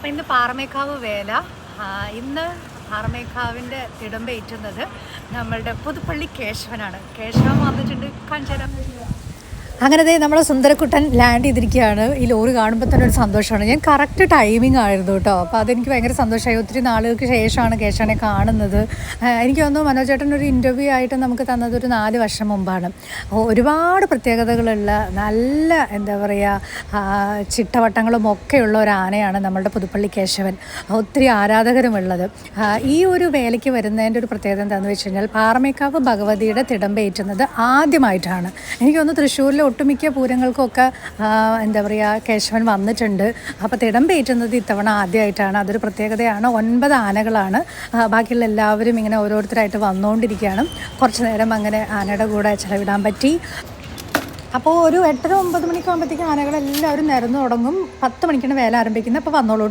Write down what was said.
അപ്പം ഇന്ന് പാറമേക്കാവ് വേല. ഇന്ന് പാറമേക്കാവിന്റെ തിടമ്പേറ്റുന്നത് നമ്മളുടെ പുതുപ്പള്ളി കേശവനാണ്. കേശവൻ വന്നിട്ടുണ്ട്. കാണിച്ചുതരാം. അങ്ങനെ ദേ നമ്മളെ സുന്ദരക്കുട്ടൻ ലാൻഡ് ചെയ്തിരിക്കുകയാണ്. ഈ ലോറി കാണുമ്പോൾ തന്നെ ഒരു സന്തോഷമാണ്. ഞാൻ കറക്റ്റ് ടൈമിംഗ് ആയിരുന്നു കേട്ടോ. അപ്പോൾ അതെനിക്ക് ഭയങ്കര സന്തോഷമായി. ഒത്തിരി നാളുകൾക്ക് ശേഷമാണ് കേശവനെ കാണുന്നത്. എനിക്ക് തോന്നുന്നു മനോജ് ചേട്ടൻ ഒരു ഇന്റർവ്യൂ ആയിട്ട് നമുക്ക് തന്നത് ഒരു നാല് വർഷം മുമ്പാണ്. ഒരുപാട് പ്രത്യേകതകളുള്ള നല്ല എന്താ പറയുക ചിട്ടവട്ടങ്ങളും ഒക്കെയുള്ള ഒരു ആനയാണ് നമ്മളുടെ പുതുപ്പള്ളി കേശവൻ. ഒത്തിരി ആരാധകരുമുള്ളത്. ഈ ഒരു വേലയ്ക്ക് വരുന്നതിന്റെ ഒരു പ്രത്യേകത എന്താണെന്ന് വെച്ച് കഴിഞ്ഞാൽ പാറമേക്കാവ് ഭഗവതിയുടെ തിടമ്പേറ്റുന്നത് ആദ്യമായിട്ടാണ്. എനിക്ക് തോന്നുന്നു തൃശ്ശൂരിലെ ഒട്ടുമിക്ക പൂരങ്ങൾക്കൊക്കെ എന്താ പറയുക കേശവൻ വന്നിട്ടുണ്ട്. അപ്പോൾ തിടമ്പേറ്റുന്നത് ഇത്തവണ ആദ്യമായിട്ടാണ് അതൊരു പ്രത്യേകതയാണ്. ഒൻപത് ആനകളാണ്. ബാക്കിയുള്ള എല്ലാവരും ഇങ്ങനെ ഓരോരുത്തരായിട്ട് വന്നുകൊണ്ടിരിക്കുകയാണ് കുറച്ച് നേരം അങ്ങനെ ആനയുടെ കൂടെ ചിലവിടാൻ പറ്റി. അപ്പോൾ ഒരു എട്ടര ഒമ്പത് മണിക്കാകുമ്പോഴത്തേക്കും ആനകളെല്ലാവരും നിരന്നു തുടങ്ങും പത്ത് മണിക്കാണ് വേല ആരംഭിക്കുന്നത്. അപ്പോൾ വന്നോളൂ.